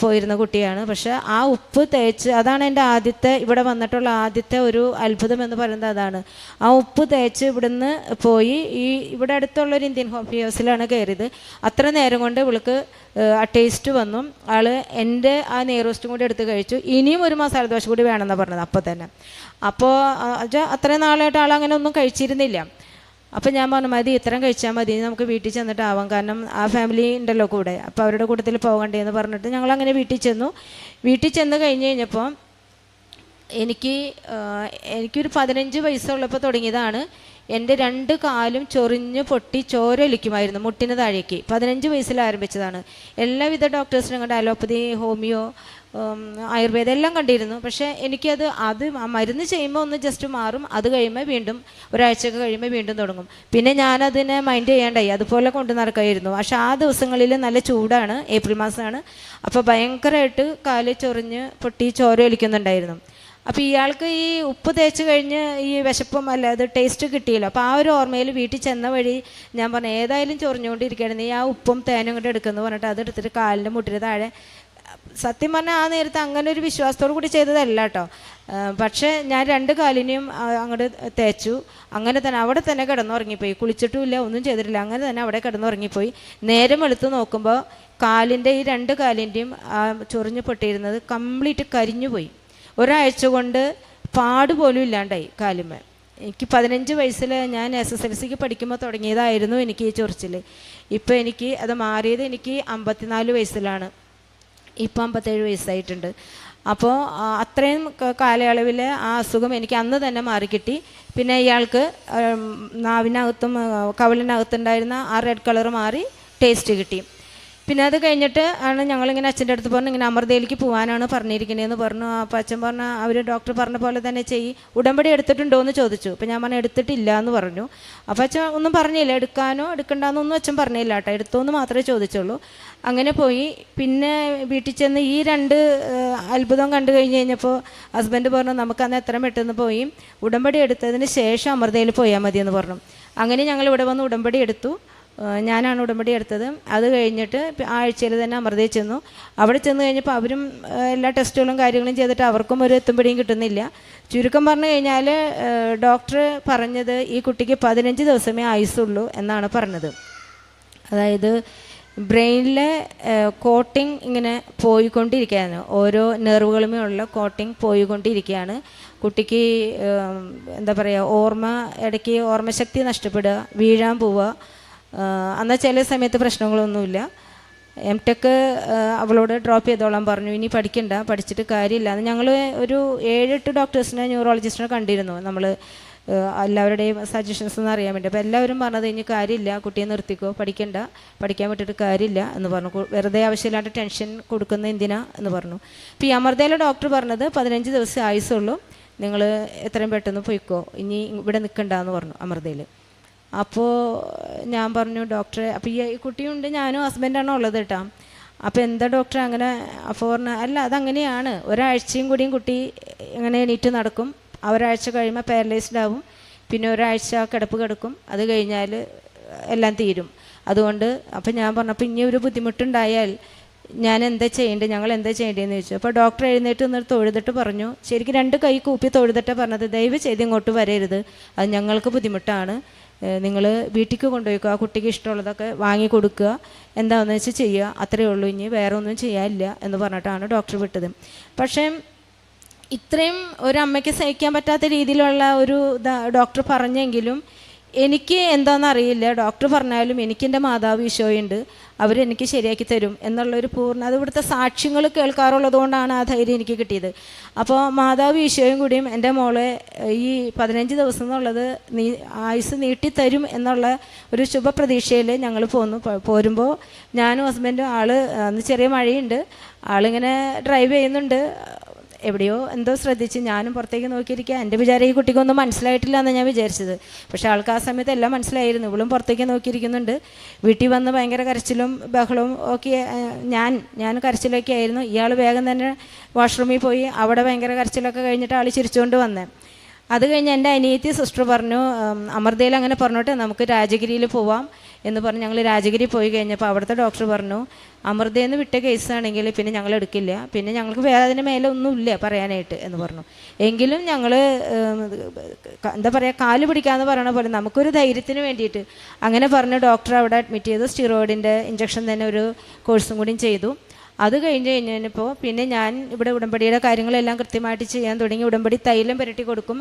പോയിരുന്ന കുട്ടിയാണ്. പക്ഷെ ആ ഉപ്പ് തേച്ച് അതാണ് എന്റെ ആദ്യത്തെ ഇവിടെ വന്നിട്ടുള്ള ആദ്യത്തെ ഒരു അത്ഭുതം എന്ന് പറയുന്നത് അതാണ്. ആ ഉപ്പ് തേച്ച് ഇവിടുന്ന് പോയി ഈ ഇവിടെ അടുത്തുള്ള ഒരു ഇന്ത്യൻ ഹോസ്പിറ്റൽസിലാണ് കയറിയത്. അത്ര നേരം കൊണ്ട് ഇവൾക്ക് ടേസ്റ്റ് വന്നു. ആൾ എന്റെ ആ നെയ്റോസ്റ്റും കൂടി എടുത്ത് കഴിച്ചു. ഇനിയും ഒരു മസാല ദോശ കൂടി വേണമെന്നാണ് പറഞ്ഞത് അപ്പോൾ തന്നെ. അപ്പോൾ അത്രയും നാളായിട്ട് ആൾ അങ്ങനെ ഒന്നും കഴിച്ചിരുന്നില്ല. അപ്പം ഞാൻ പറഞ്ഞു മതി ഇത്രയും കഴിച്ചാൽ മതി. നമുക്ക് വീട്ടിൽ ചെന്നിട്ടാവാം കാരണം ആ ഫാമിലി ഉണ്ടല്ലോ കൂടെ. അപ്പോൾ അവരുടെ കൂട്ടത്തിൽ പോകണ്ടേ എന്ന് പറഞ്ഞിട്ട് ഞങ്ങൾ അങ്ങനെ വീട്ടിൽ ചെന്നു. വീട്ടിൽ ചെന്ന് കഴിഞ്ഞ് കഴിഞ്ഞപ്പോൾ എനിക്ക് എനിക്കൊരു പതിനഞ്ച് വയസ്സുള്ളപ്പോൾ തുടങ്ങിയതാണ്. എന്റെ രണ്ട് കാലും ചൊറിഞ്ഞ് പൊട്ടി ചോരൊലിക്കുമായിരുന്നു മുട്ടിന് താഴേക്ക്. പതിനഞ്ച് വയസ്സിൽ ആരംഭിച്ചതാണ്. എല്ലാവിധ ഡോക്ടേഴ്സിനും കണ്ട് അലോപ്പതി ഹോമിയോ ആയുർവേദം എല്ലാം കണ്ടിരുന്നു. പക്ഷേ എനിക്കത് അത് മരുന്ന് ചെയ്യുമ്പോൾ ഒന്ന് ജസ്റ്റ് മാറും. അത് കഴിയുമ്പോൾ വീണ്ടും ഒരാഴ്ചയൊക്കെ കഴിയുമ്പോൾ വീണ്ടും തുടങ്ങും. പിന്നെ ഞാനതിനെ മൈൻഡ് ചെയ്യാണ്ടായി. അതുപോലെ കൊണ്ട് നടക്കായിരുന്നു. പക്ഷെ ആ ദിവസങ്ങളിൽ നല്ല ചൂടാണ്. ഏപ്രിൽ മാസമാണ്. അപ്പോൾ ഭയങ്കരമായിട്ട് കാൽ ചൊറിഞ്ഞ് പൊട്ടി ചോര ഒലിക്കുന്നുണ്ടായിരുന്നു. അപ്പോൾ ഇയാൾക്ക് ഈ ഉപ്പ് തേച്ച് കഴിഞ്ഞ് ഈ വിശപ്പും അല്ല അത് ടേസ്റ്റ് കിട്ടിയില്ല. അപ്പോൾ ആ ഒരു ഓർമ്മയിൽ വീട്ടിൽ ചെന്ന വഴി ഞാൻ പറഞ്ഞു ഏതായാലും ചൊറിഞ്ഞുകൊണ്ടിരിക്കുകയാണ്. നീ ആ ഉപ്പും തേനും കൂടെ എടുക്കുന്നു പറഞ്ഞിട്ട് അത് എടുത്തിട്ട് കാലിന്റെ മുട്ടിന് താഴെ സത്യം പറഞ്ഞാൽ ആ നേരത്ത് അങ്ങനെ ഒരു വിശ്വാസത്തോടു കൂടി ചെയ്തതല്ല കേട്ടോ പക്ഷേ ഞാൻ രണ്ട് കാലിനെയും അങ്ങോട്ട് തേച്ചു. അങ്ങനെ തന്നെ അവിടെ തന്നെ കിടന്നുറങ്ങിപ്പോയി. കുളിച്ചിട്ടുമില്ല ഒന്നും ചെയ്തിട്ടില്ല. അങ്ങനെ തന്നെ അവിടെ കിടന്നുറങ്ങിപ്പോയി. നേരം എടുത്ത് നോക്കുമ്പോൾ കാലിന്റെ ഈ രണ്ട് കാലിന്റെയും ചൊറിഞ്ഞ് പൊട്ടിയിരുന്നത് കംപ്ലീറ്റ് കരിഞ്ഞുപോയി. ഒരാഴ്ച കൊണ്ട് പാട് പോലും ഇല്ലാണ്ടായി കാലുമ്മ എനിക്ക് പതിനഞ്ച് വയസ്സിൽ ഞാൻ എസ് എസ് എൽ സിക്ക് പഠിക്കുമ്പോൾ തുടങ്ങിയതായിരുന്നു എനിക്ക് ഈ ചൊറിച്ചിൽ ഇപ്പോൾ എനിക്ക് അത് മാറിയത് എനിക്ക് അമ്പത്തിനാല് വയസ്സിലാണ്. ഇപ്പം അമ്പത്തേഴ് വയസ്സായിട്ടുണ്ട്. അപ്പോൾ അത്രയും കാലയളവിൽ ആ അസുഖം എനിക്ക് അന്ന് തന്നെ മാറിക്കിട്ടി. പിന്നെ ഇയാൾക്ക് നാവിനകത്തും കവലിനകത്തുണ്ടായിരുന്ന ആ റെഡ് കളർ മാറി ടേസ്റ്റ് കിട്ടി. പിന്നെ അത് കഴിഞ്ഞിട്ട് ആണ് ഞങ്ങളിങ്ങനെ അച്ഛന്റെ അടുത്ത് പറഞ്ഞു ഇങ്ങനെ അമൃതയിലേക്ക് പോകാനാണ് പറഞ്ഞിരിക്കുന്നതെന്ന് പറഞ്ഞു. അപ്പോൾ അച്ഛൻ പറഞ്ഞ അവർ ഡോക്ടർ പറഞ്ഞ പോലെ തന്നെ ചെയ്യ് ഉടമ്പടി എടുത്തിട്ടുണ്ടോ എന്ന് ചോദിച്ചു. അപ്പോൾ ഞാൻ പറഞ്ഞു എടുത്തിട്ടില്ല എന്ന് പറഞ്ഞു. അപ്പോൾ അച്ഛൻ ഒന്നും പറഞ്ഞില്ല എടുക്കാനോ എടുക്കണ്ടെന്നൊന്നും അച്ഛൻ പറഞ്ഞില്ല കേട്ടോ എടുത്തോ എന്ന് മാത്രമേ ചോദിച്ചുള്ളൂ. അങ്ങനെ പോയി. പിന്നെ വീട്ടിൽ ചെന്ന് ഈ രണ്ട് അത്ഭുതം കണ്ടു കഴിഞ്ഞ് കഴിഞ്ഞപ്പോൾ ഹസ്ബൻഡ് പറഞ്ഞു നമുക്ക് അന്ന് എത്ര പെട്ടെന്ന് പോയി ഉടമ്പടി എടുത്തതിന് ശേഷം അമൃതയിൽ പോയാൽ മതിയെന്ന് പറഞ്ഞു. അങ്ങനെ ഞങ്ങൾ ഇവിടെ വന്ന് ഉടമ്പടി എടുത്തു. ഞാനാണ് ഉടമ്പടി എടുത്തത്. അത് കഴിഞ്ഞിട്ട് ആഴ്ചയിൽ തന്നെ അമൃതയിൽ ചെന്നു. അവിടെ ചെന്ന് കഴിഞ്ഞപ്പോൾ അവരും എല്ലാ ടെസ്റ്റുകളും കാര്യങ്ങളും ചെയ്തിട്ട് അവർക്കും ഒരു എത്തുമ്പടിയും കിട്ടുന്നില്ല. ചുരുക്കം പറഞ്ഞു കഴിഞ്ഞാൽ ഡോക്ടർ പറഞ്ഞത് ഈ കുട്ടിക്ക് പതിനഞ്ച് ദിവസമേ ആയുസുള്ളൂ എന്നാണ് പറഞ്ഞത്. അതായത് ബ്രെയിനിലെ കോട്ടിംഗ് ഇങ്ങനെ പോയിക്കൊണ്ടിരിക്കുകയാണ്. ഓരോ നെർവുകളുമേ ഉള്ള കോട്ടിങ് പോയിക്കൊണ്ടിരിക്കുകയാണ്. കുട്ടിക്ക് എന്താ പറയുക ഓർമ്മ ഇടയ്ക്ക് ഓർമ്മശക്തി നഷ്ടപ്പെടുക വീഴാൻ പോവുക എന്നാൽ ചില സമയത്ത് പ്രശ്നങ്ങളൊന്നുമില്ല. എം ടെക്ക് അവളോട് ഡ്രോപ്പ് ചെയ്തോളാൻ പറഞ്ഞു. ഇനി പഠിക്കണ്ട പഠിച്ചിട്ട് കാര്യമില്ല. ഞങ്ങൾ ഒരു ഏഴെട്ട് ഡോക്ടേഴ്സിനെ ന്യൂറോളജിസ്റ്റിനെ കണ്ടിരുന്നു. നമ്മൾ എല്ലാവരുടെയും സജഷൻസ് എന്ന് അറിയാൻ വേണ്ടി. അപ്പോൾ എല്ലാവരും പറഞ്ഞത് ഇനി കാര്യമില്ല കുട്ടിയെ നിർത്തിക്കോ പഠിക്കണ്ട പഠിക്കാൻ വിട്ടിട്ട് കാര്യമില്ല എന്ന് പറഞ്ഞു. വെറുതെ ആവശ്യമില്ലാണ്ട് ടെൻഷൻ കൊടുക്കുന്ന എന്തിനാ എന്ന് പറഞ്ഞു. അപ്പോൾ ഈ അമൃതയിലെ ഡോക്ടർ പറഞ്ഞത് പതിനഞ്ച് ദിവസം ആയുസുള്ളൂ നിങ്ങൾ എത്രയും പെട്ടെന്ന് പോയിക്കോ. ഇനി ഇവിടെ നിൽക്കണ്ടെന്ന് പറഞ്ഞു അമൃതയിൽ അപ്പോൾ ഞാൻ പറഞ്ഞു ഡോക്ടറെ അപ്പോൾ ഈ കുട്ടിയുണ്ട് ഞാനും ഹസ്ബൻഡാണോ ഉള്ളത് കേട്ടോ. അപ്പോൾ എന്താ ഡോക്ടർ അങ്ങനെ പറഞ്ഞു അല്ല അതങ്ങനെയാണ്. ഒരാഴ്ചയും കൂടിയും കുട്ടി ഇങ്ങനെ എണീറ്റ് നടക്കും. ഒരാഴ്ച കഴിയുമ്പോൾ പാരലൈസ്ഡ് ആവും. പിന്നെ ഒരാഴ്ച കിടപ്പ് കിടക്കും. അത് കഴിഞ്ഞാൽ എല്ലാം തീരും. അതുകൊണ്ട് അപ്പം ഞാൻ പറഞ്ഞപ്പോൾ ഇനി ഒരു ബുദ്ധിമുട്ടുണ്ടായാൽ ഞാൻ എന്താ ചെയ്യേണ്ടത്? ഞങ്ങൾ എന്താ ചെയ്യേണ്ടതെന്ന് ചോദിച്ചു. അപ്പോൾ ഡോക്ടർ എഴുന്നേറ്റ് നിന്ന് തൊഴുതിട്ട് പറഞ്ഞു ശരിക്കും രണ്ട് കൈ കൂപ്പി തൊഴുതിട്ട് പറഞ്ഞത്. ദയവ് ചെയ്ത് ഇങ്ങോട്ട് വരരുത്. അത് ഞങ്ങൾക്ക് ബുദ്ധിമുട്ടാണ്. നിങ്ങൾ വീട്ടിലേക്ക് കൊണ്ടുപോയിക്കുക ആ കുട്ടിക്ക് ഇഷ്ടമുള്ളതൊക്കെ വാങ്ങി കൊടുക്കുക. എന്താണെന്ന് വെച്ചാൽ ചെയ്യുക. അത്രയേ ഉള്ളൂ. ഇനി വേറെ ഒന്നും ചെയ്യാനില്ല എന്ന് പറഞ്ഞിട്ടാണ് ഡോക്ടർ വിട്ടത്. പക്ഷേ ഇത്രയും ഒരു അമ്മയ്ക്ക് സഹിക്കാൻ പറ്റാത്ത രീതിയിലുള്ള ഒരു ഡോക്ടർ പറഞ്ഞെങ്കിലും എനിക്ക് എന്താണെന്നറിയില്ല. ഡോക്ടർ പറഞ്ഞാലും എനിക്ക് എന്റെ മാതാവ് ഈശോയുണ്ട്. അവരെനിക്ക് ശരിയാക്കി തരും എന്നുള്ളൊരു പൂർണ അത് ഇവിടുത്തെ സാക്ഷ്യങ്ങൾ കേൾക്കാറുള്ളത് കൊണ്ടാണ് ആ ധൈര്യം എനിക്ക് കിട്ടിയത്. അപ്പോൾ മാതാവ് ഈശോയും കൂടിയും എന്റെ മോളെ ഈ പതിനഞ്ച് ദിവസം എന്നുള്ളത് നീ ആയുസ് നീട്ടിത്തരും എന്നുള്ള ഒരു ശുഭപ്രതീക്ഷയിൽ ഞങ്ങൾ പോന്നു. പോരുമ്പോൾ ഞാനും ഹസ്ബൻഡും ആൾ അന്ന് ചെറിയ മഴയുണ്ട്. ആളിങ്ങനെ ഡ്രൈവ് ചെയ്യുന്നുണ്ട്. എവിടെയോ എന്തോ ശ്രദ്ധിച്ച് ഞാനും പുറത്തേക്ക് നോക്കിയിരിക്കുക എന്റെ വിചാരം ഈ കുട്ടിക്കൊന്നും മനസ്സിലായിട്ടില്ല എന്ന് ഞാൻ വിചാരിച്ചത്. പക്ഷേ ആൾക്ക് ആ സമയത്ത് എല്ലാം മനസ്സിലായിരുന്നു. ഇവളും പുറത്തേക്ക് നോക്കിയിരിക്കുന്നുണ്ട്. വീട്ടിൽ വന്ന് ഭയങ്കര കരച്ചിലും ബഹളവും ഒക്കെ ഞാൻ ഞാൻ കരച്ചിലൊക്കെ ആയിരുന്നു. ഇയാൾ വേഗം തന്നെ വാഷ്റൂമിൽ പോയി അവിടെ ഭയങ്കര കരച്ചിലൊക്കെ കഴിഞ്ഞിട്ട് ആൾ ചിരിച്ചുകൊണ്ട് വന്നേ. അത് കഴിഞ്ഞ് എന്റെ അനിയത്തി സിസ്റ്റർ പറഞ്ഞു അമൃതയിൽ അങ്ങനെ പറഞ്ഞോട്ടെ നമുക്ക് രാജഗിരിയിൽ പോവാം. എന്ന് പറഞ്ഞ് ഞങ്ങൾ രാജഗിരി പോയി കഴിഞ്ഞപ്പോൾ അവിടുത്തെ ഡോക്ടർ പറഞ്ഞു അമൃതയെന്ന് വിട്ട കേസാണെങ്കിൽ പിന്നെ ഞങ്ങൾ എടുക്കില്ല. പിന്നെ ഞങ്ങൾക്ക് വേറെ അതിന് മേലെ ഒന്നുമില്ല പറയാനായിട്ട് എന്ന് പറഞ്ഞു. എങ്കിലും ഞങ്ങൾ എന്താ പറയുക കാൽ പിടിക്കാമെന്ന് പറയണ പോലെ നമുക്കൊരു ധൈര്യത്തിന് വേണ്ടിയിട്ട് അങ്ങനെ പറഞ്ഞ് ഡോക്ടർ അവിടെ അഡ്മിറ്റ് ചെയ്തു സ്റ്റിറോയിഡിന്റെ ഇഞ്ചക്ഷൻ തന്നെ ഒരു കോഴ്സും കൂടിയും ചെയ്തു. അത് കഴിഞ്ഞ് കഴിഞ്ഞപ്പോൾ പിന്നെ ഞാൻ ഇവിടെ ഉടമ്പടിയുടെ കാര്യങ്ങളെല്ലാം കൃത്യമായിട്ട് ചെയ്യാൻ തുടങ്ങി. ഉടമ്പടി തൈലം പുരട്ടി കൊടുക്കും.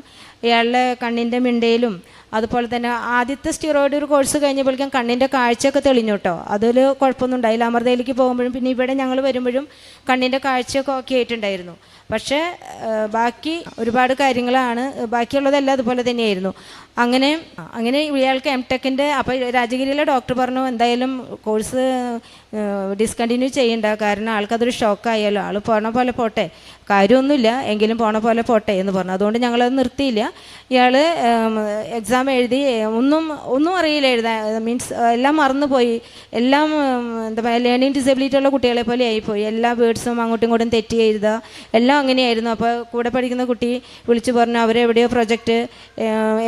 ഇയാളുടെ കണ്ണിന്റെ മിണ്ടയിലും അതുപോലെ തന്നെ ആദ്യത്തെ സ്റ്റിറോയിഡ് ഒരു കോഴ്സ് കഴിഞ്ഞപ്പോഴേക്കും കണ്ണിന്റെ കാഴ്ചയൊക്കെ തെളിഞ്ഞു കേട്ടോ. അതിൽ കുഴപ്പമൊന്നും ഉണ്ടായില്ല. അമൃതയിലേക്ക് പോകുമ്പോഴും പിന്നെ ഇവിടെ ഞങ്ങൾ വരുമ്പോഴും കണ്ണിന്റെ കാഴ്ചയൊക്കെ ഓക്കെ ആയിട്ടുണ്ടായിരുന്നു. പക്ഷേ ബാക്കി ഒരുപാട് കാര്യങ്ങളാണ് ബാക്കിയുള്ളതെല്ലാം അതുപോലെ തന്നെയായിരുന്നു. അങ്ങനെ അങ്ങനെ ഇയാൾക്ക് എം ടെക്കിന്റെ അപ്പോൾ രാജഗിരിയിലെ ഡോക്ടർ പറഞ്ഞു എന്തായാലും കോഴ്സ് ഡിസ്കണ്ടിന്യൂ ചെയ്യണ്ട. കാരണം ആൾക്കതൊരു ഷോക്കായാലോ ആൾ പോണ പോലെ പോട്ടെ. കാര്യമൊന്നുമില്ല. എങ്കിലും പോണ പോലെ പോട്ടെ എന്ന് പറഞ്ഞു. അതുകൊണ്ട് ഞങ്ങളത് നിർത്തിയില്ല. ഇയാൾ എക്സാം എഴുതി ഒന്നും ഒന്നും അറിയില്ല എഴുതാൻ. മീൻസ് എല്ലാം മറന്നുപോയി. എല്ലാം എന്താ പറയുക ലേണിംഗ് ഡിസബിലിറ്റി ഉള്ള കുട്ടികളെ പോലെ ആയിപ്പോയി. എല്ലാ വേർഡ്സും അങ്ങോട്ടും ഇങ്ങോട്ടും തെറ്റി എഴുതുക. എല്ലാം അങ്ങനെയായിരുന്നു. അപ്പോൾ കൂടെ പഠിക്കുന്ന കുട്ടി വിളിച്ചു പറഞ്ഞു അവരെവിടെയോ പ്രൊജക്റ്റ്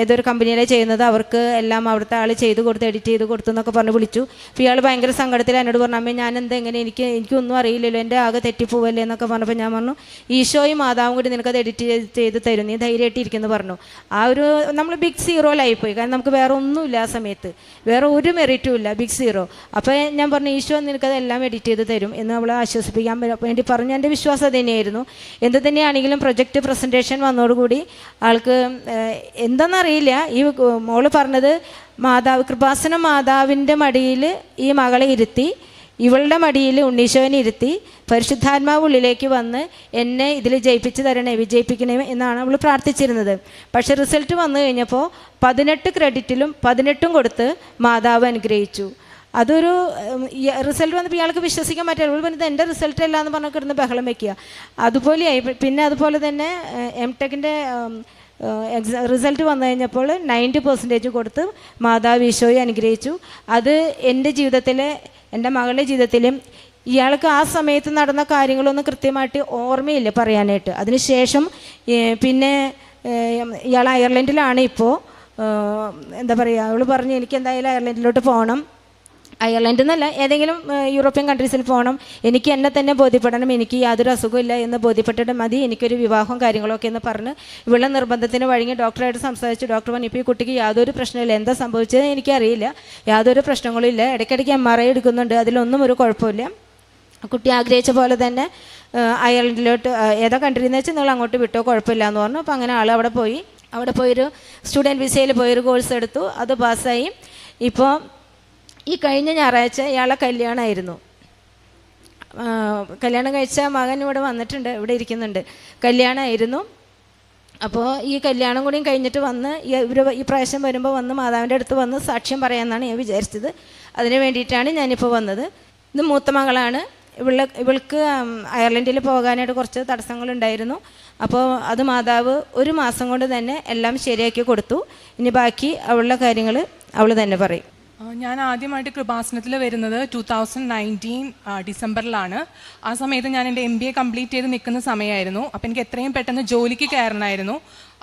ഏതൊരു കമ്പനിയിലെ ചെയ്യുന്നത്? അവർക്ക് എല്ലാം അവിടുത്തെ ആൾ ചെയ്ത് കൊടുത്ത് എഡിറ്റ് ചെയ്ത് കൊടുത്തു എന്നൊക്കെ പറഞ്ഞ് വിളിച്ചു. അപ്പോൾ ഇയാൾ ഭയങ്കര സങ്കടത്തിൽ എന്നോട് പറഞ്ഞു അമ്മേ ഞാൻ എന്താ എങ്ങനെ എനിക്ക് എനിക്കൊന്നും അറിയില്ലല്ലോ. എന്റെ ആകെ തെറ്റിപ്പോവല്ലേ? എന്നൊക്കെ പറഞ്ഞപ്പോൾ ഞാൻ പറഞ്ഞു ഈശോയും മാതാവും കൂടി നിനക്കത് എഡിറ്റ് ചെയ്ത് തരും. നീ ധൈര്യമായിട്ടിരിക്കുന്നു പറഞ്ഞു. ആ ഒരു നമ്മൾ ബിഗ് സീറോയിലായിപ്പോയി കാരണം നമുക്ക് വേറെ ഒന്നുമില്ല ആ സമയത്ത്. വേറെ ഒരു മെറിറ്റും ഇല്ല ബിഗ് സീറോ അപ്പോൾ ഞാൻ പറഞ്ഞു ഈശോ നിനക്കത് എല്ലാം എഡിറ്റ് ചെയ്ത് തരും എന്ന് നമ്മളെ ആശ്വസിപ്പിക്കാൻ വേണ്ടി പറഞ്ഞു. എന്റെ വിശ്വാസം തന്നെയായിരുന്നു. എന്ത് തന്നെയാണെങ്കിലും പ്രൊജക്റ്റ് പ്രസന്റേഷൻ വന്നതോടുകൂടി ആൾക്ക് എന്താണെന്നറിയില്ല ഈ മോൾ പറഞ്ഞത് മാതാവ് കൃപാസന മാതാവിന്റെ മടിയിൽ ഈ മകളെ ഇരുത്തി ഇവളുടെ മടിയിൽ ഉണ്ണീശോനെ ഇരുത്തി പരിശുദ്ധാത്മാവ് ഉള്ളിലേക്ക് വന്ന് എന്നെ ഇതിൽ ജയിപ്പിച്ച് തരണേ വിജയിപ്പിക്കണേ എന്നാണ് അവൾ പ്രാർത്ഥിച്ചിരുന്നത്. പക്ഷേ റിസൾട്ട് വന്നു കഴിഞ്ഞപ്പോൾ പതിനെട്ട് ക്രെഡിറ്റിലും പതിനെട്ടും കൊടുത്ത് മാതാവ് അനുഗ്രഹിച്ചു. അതൊരു റിസൾട്ട് വന്നപ്പോൾ ഇയാൾക്ക് വിശ്വസിക്കാൻ പറ്റില്ല. അവൾ പറഞ്ഞത് എന്റെ റിസൾട്ട് അല്ല എന്ന് പറഞ്ഞ് കിടന്ന് ബഹളം വെക്കുക. അതുപോലെയായി പിന്നെ അതുപോലെ തന്നെ എം ടെക്കിന്റെ എക്സാ റിസൾട്ട് വന്നു കഴിഞ്ഞപ്പോൾ നയന്റി പെർസെന്റേജ് കൊടുത്ത് മാതാവ് ഈശോയെ അനുഗ്രഹിച്ചു. അത് എന്റെ ജീവിതത്തിലെ എന്റെ മകളുടെ ജീവിതത്തിലും ഇയാൾക്ക് ആ സമയത്ത് നടന്ന കാര്യങ്ങളൊന്നും കൃത്യമായിട്ട് ഓർമ്മയില്ല പറയാനായിട്ട്. അതിനുശേഷം പിന്നെ ഇയാൾ അയർലൻഡിലാണ് ഇപ്പോൾ. എന്താ പറയുക അവൾ പറഞ്ഞു എനിക്ക് എന്തായാലും അയർലൻഡിലോട്ട് പോകണം. അയർലൻഡിൽ എന്നല്ല ഏതെങ്കിലും യൂറോപ്യൻ കൺട്രീസിൽ പോകണം. എനിക്ക് എന്നെ തന്നെ ബോധ്യപ്പെടണം. എനിക്ക് യാതൊരു അസുഖമില്ല എന്ന് ബോധ്യപ്പെട്ടിട്ട് മതി. എനിക്കൊരു വിവാഹവും കാര്യങ്ങളൊക്കെ എന്ന് പറഞ്ഞ് ഇവളുടെ നിർബന്ധത്തിന് വഴങ്ങി ഡോക്ടറായിട്ട് സംസാരിച്ചു ഡോക്ടർ പറഞ്ഞു ഇപ്പോൾ ഈ കുട്ടിക്ക് യാതൊരു പ്രശ്നമില്ല എന്താ സംഭവിച്ചത് എനിക്കറിയില്ല. യാതൊരു പ്രശ്നങ്ങളും ഇല്ല ഇടയ്ക്കിടയ്ക്ക് എം ആർ ഐ എടുക്കുന്നുണ്ട്. അതിലൊന്നും ഒരു കുഴപ്പമില്ല കുട്ടി ആഗ്രഹിച്ച പോലെ തന്നെ അയർലൻഡിലോട്ട് ഏതോ ഏതാ കൺട്രി എന്ന് വെച്ചാൽ നിങ്ങൾ അങ്ങോട്ട് വിട്ടോ കുഴപ്പമില്ല എന്ന് പറഞ്ഞു. അപ്പോൾ അങ്ങനെ ആൾ അവിടെ പോയി. അവിടെ പോയൊരു സ്റ്റുഡന്റ് വിസയിൽ പോയൊരു കോഴ്സ് എടുത്തു. അത് പാസ്സായി. ഇപ്പോൾ ഈ കഴിഞ്ഞ ഞായറാഴ്ച ഇയാളെ കല്യാണമായിരുന്നു കല്യാണം കഴിച്ച മകൻ ഇവിടെ വന്നിട്ടുണ്ട് ഇവിടെ ഇരിക്കുന്നുണ്ട്. കല്യാണമായിരുന്നു അപ്പോൾ ഈ കല്യാണം കൂടിയും കഴിഞ്ഞിട്ട് വന്ന് ഇവർ ഈ പ്രാവശ്യം വരുമ്പോൾ വന്ന് മാതാവിന്റെ അടുത്ത് വന്ന് സാക്ഷ്യം പറയാമെന്നാണ് ഞാൻ വിചാരിച്ചത്. അതിന് വേണ്ടിയിട്ടാണ് ഞാനിപ്പോൾ വന്നത്. ഇത് മൂത്ത മകളാണ്. ഇവളെ ഇവൾക്ക് അയർലൻഡിൽ പോകാനായിട്ട് കുറച്ച് തടസ്സങ്ങളുണ്ടായിരുന്നു. അപ്പോൾ അത് മാതാവ് ഒരു മാസം കൊണ്ട് തന്നെ എല്ലാം ശരിയാക്കി കൊടുത്തു. ഇനി ബാക്കി അവളുടെ കാര്യങ്ങൾ അവൾ തന്നെ പറയും. ഞാൻ ആദ്യമായിട്ട് കൃപാസനത്തിൽ വരുന്നത് ടൂ തൗസൻഡ് നയന്റീൻ ഡിസംബറിലാണ്. ആ സമയത്ത് ഞാൻ എന്റെ എം ബി എ കംപ്ലീറ്റ് ചെയ്ത് നിൽക്കുന്ന സമയമായിരുന്നു. അപ്പോൾ എനിക്ക് എത്രയും പെട്ടെന്ന് ജോലിക്ക് കയറണമായിരുന്നു.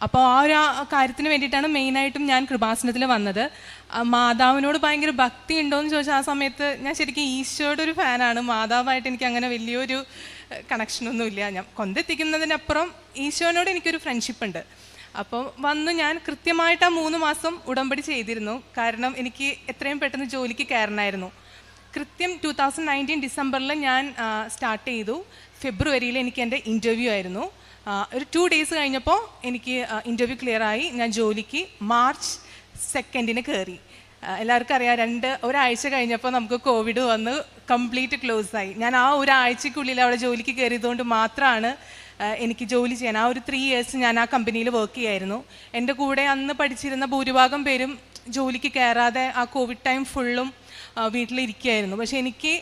അപ്പോൾ ആ ഒരു കാര്യത്തിന് വേണ്ടിയിട്ടാണ് മെയിനായിട്ടും ഞാൻ കൃപാസനത്തിൽ വന്നത്. മാതാവിനോട് ഭയങ്കര ഭക്തി ഉണ്ടോയെന്ന് ചോദിച്ചാൽ ആ സമയത്ത് ഞാൻ ശരിക്കും ഈശോയുടെ ഒരു ഫാനാണ്. മാതാവായിട്ട് എനിക്ക് അങ്ങനെ വലിയൊരു കണക്ഷനൊന്നുമില്ല ഞാൻ കൊന്തെത്തിക്കുന്നതിനപ്പുറം ഈശോനോട് എനിക്കൊരു ഫ്രണ്ട്ഷിപ്പ് ഉണ്ട്. അപ്പോൾ വന്ന് ഞാൻ കൃത്യമായിട്ട് ആ മൂന്ന് മാസം ഉടമ്പടി ചെയ്തിരുന്നു. കാരണം എനിക്ക് എത്രയും പെട്ടെന്ന് ജോലിക്ക് കയറണമായിരുന്നു. കൃത്യം ടൂ തൗസൻഡ് നയന്റീൻ ഡിസംബറിൽ ഞാൻ സ്റ്റാർട്ട് ചെയ്തു. ഫെബ്രുവരിയിൽ എനിക്ക് എന്റെ ഇന്റർവ്യൂ ആയിരുന്നു. ഒരു ടു ഡേയ്സ് കഴിഞ്ഞപ്പോൾ എനിക്ക് ഇന്റർവ്യൂ ക്ലിയർ ആയി. ഞാൻ ജോലിക്ക് മാർച്ച് സെക്കൻഡിന് കയറി എല്ലാവർക്കും അറിയാം രണ്ട് ഒരാഴ്ച കഴിഞ്ഞപ്പോൾ നമുക്ക് കോവിഡ് വന്ന് കംപ്ലീറ്റ് ക്ലോസ് ആയി. ഞാൻ ആ ഒരാഴ്ചക്കുള്ളിൽ അവിടെ ജോലിക്ക് കയറിയതുകൊണ്ട് മാത്രമാണ് എനിക്ക് ജോലി ചെയ്യാൻ ആ ഒരു ത്രീ ഇയേഴ്സ് ഞാൻ ആ കമ്പനിയിൽ വർക്ക് ചെയ്യായിരുന്നു. എന്റെ കൂടെ അന്ന് പഠിച്ചിരുന്ന ഭൂരിഭാഗം പേരും ജോലിക്ക് കയറാതെ ആ കോവിഡ് ടൈം ഫുള്ളും വീട്ടിലിരിക്കുകയായിരുന്നു. പക്ഷെ എനിക്ക്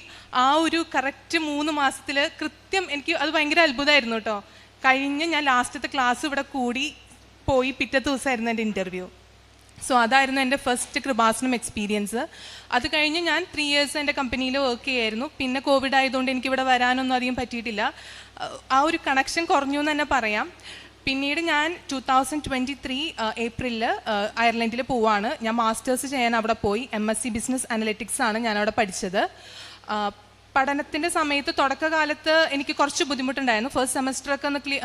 ആ ഒരു കറക്റ്റ് മൂന്ന് മാസത്തിൽ കൃത്യം എനിക്ക് അത് ഭയങ്കര അത്ഭുതമായിരുന്നു കേട്ടോ. കഴിഞ്ഞ് ഞാൻ ലാസ്റ്റത്തെ ക്ലാസ് ഇവിടെ കൂടി പോയി പിറ്റത്തെ ദിവസമായിരുന്നു എന്റെ ഇന്റർവ്യൂ സോ അതായിരുന്നു എന്റെ ഫസ്റ്റ് കൃപാസനം എക്സ്പീരിയൻസ് അത് കഴിഞ്ഞ് ഞാൻ ത്രീ ഇയേഴ്സ് എന്റെ കമ്പനിയിൽ വർക്ക് ചെയ്യായിരുന്നു. പിന്നെ കോവിഡ് ആയതുകൊണ്ട് എനിക്കിവിടെ വരാനൊന്നും അധികം പറ്റിയിട്ടില്ല. ആ ഒരു കണക്ഷൻ കുറഞ്ഞു എന്ന് തന്നെ പറയാം. പിന്നീട് ഞാൻ ടു തൗസൻഡ് ട്വന്റി ത്രീ ഏപ്രിലിൽ അയർലൻഡിൽ പോവാണ്. ഞാൻ മാസ്റ്റേഴ്സ് ചെയ്യാൻ അവിടെ പോയി. M S C business analytics ആണ് ഞാൻ അവിടെ പഠിച്ചത്. പഠനത്തിന്റെ സമയത്ത് തുടക്കകാലത്ത് എനിക്ക് കുറച്ച് ബുദ്ധിമുട്ടുണ്ടായിരുന്നു. ഫസ്റ്റ് സെമസ്റ്ററൊക്കെ ഒന്ന് ക്ലി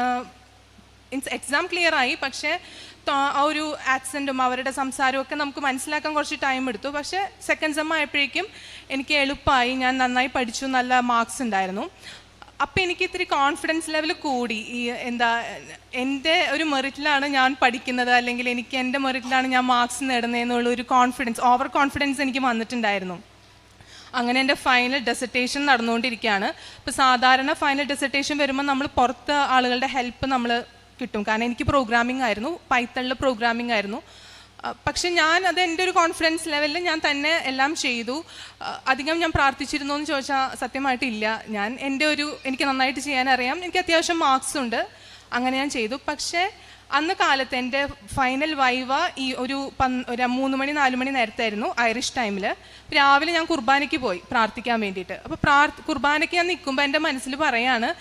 മീൻസ് എക്സാം ക്ലിയർ ആയി. പക്ഷേ ആ ഒരു ആക്സെന്റും അവരുടെ സംസാരവും ഒക്കെ നമുക്ക് മനസ്സിലാക്കാൻ കുറച്ച് ടൈം എടുത്തു. പക്ഷേ സെക്കൻഡ് സെം ആയപ്പോഴേക്കും എനിക്ക് എളുപ്പമായി. ഞാൻ നന്നായി പഠിച്ചു. നല്ല മാർക്സ് ഉണ്ടായിരുന്നു. അപ്പം എനിക്ക് ഇത്തിരി കോൺഫിഡൻസ് ലെവൽ കൂടി. ഈ എന്താ എന്റെ ഒരു മെറിറ്റിലാണ് ഞാൻ പഠിക്കുന്നത്. അല്ലെങ്കിൽ എനിക്ക് എന്റെ മെറിറ്റിലാണ് ഞാൻ മാർക്സ് നേടുന്നതെന്നുള്ള ഒരു കോൺഫിഡൻസ് ഓവർ കോൺഫിഡൻസ് എനിക്ക് വന്നിട്ടുണ്ടായിരുന്നു. അങ്ങനെ എന്റെ ഫൈനൽ ഡെസർട്ടേഷൻ നടന്നുകൊണ്ടിരിക്കുകയാണ്. ഇപ്പോൾ സാധാരണ ഫൈനൽ ഡെസർട്ടേഷൻ വരുമ്പോൾ നമ്മൾ പുറത്ത് ആളുകളുടെ ഹെൽപ്പ് നമ്മൾ കിട്ടും. കാരണം എനിക്ക് പ്രോഗ്രാമിംഗ് ആയിരുന്നു. പൈത്തണിൽ പ്രോഗ്രാമിംഗ് ആയിരുന്നു. പക്ഷെ ഞാൻ അത് എന്റെ ഒരു കോൺഫിഡൻസ് ലെവലിൽ ഞാൻ തന്നെ എല്ലാം ചെയ്തു. അധികം ഞാൻ പ്രാർത്ഥിച്ചിരുന്നു എന്ന് ചോദിച്ചാൽ സത്യമായിട്ടില്ല. ഞാൻ എന്റെ ഒരു എനിക്ക് നന്നായിട്ട് ചെയ്യാൻ അറിയാം എനിക്ക് അത്യാവശ്യം മാർക്സ് ഉണ്ട്. അങ്ങനെ ഞാൻ ചെയ്തു. പക്ഷേ അന്ന് കാലത്ത് എന്റെ ഫൈനൽ വൈവ ഈ ഒരു ഒരു മൂന്ന് മണി നാല് മണി നേരത്തായിരുന്നു ഐറിഷ് ടൈമിൽ രാവിലെ ഞാൻ കുർബാനയ്ക്ക് പോയി പ്രാർത്ഥിക്കാൻ വേണ്ടിയിട്ട്. അപ്പോൾ പ്രാർത്ഥ കുർബാനയ്ക്ക് ഞാൻ നിൽക്കുമ്പോൾ എന്റെ മനസ്സിൽ പറയാണ്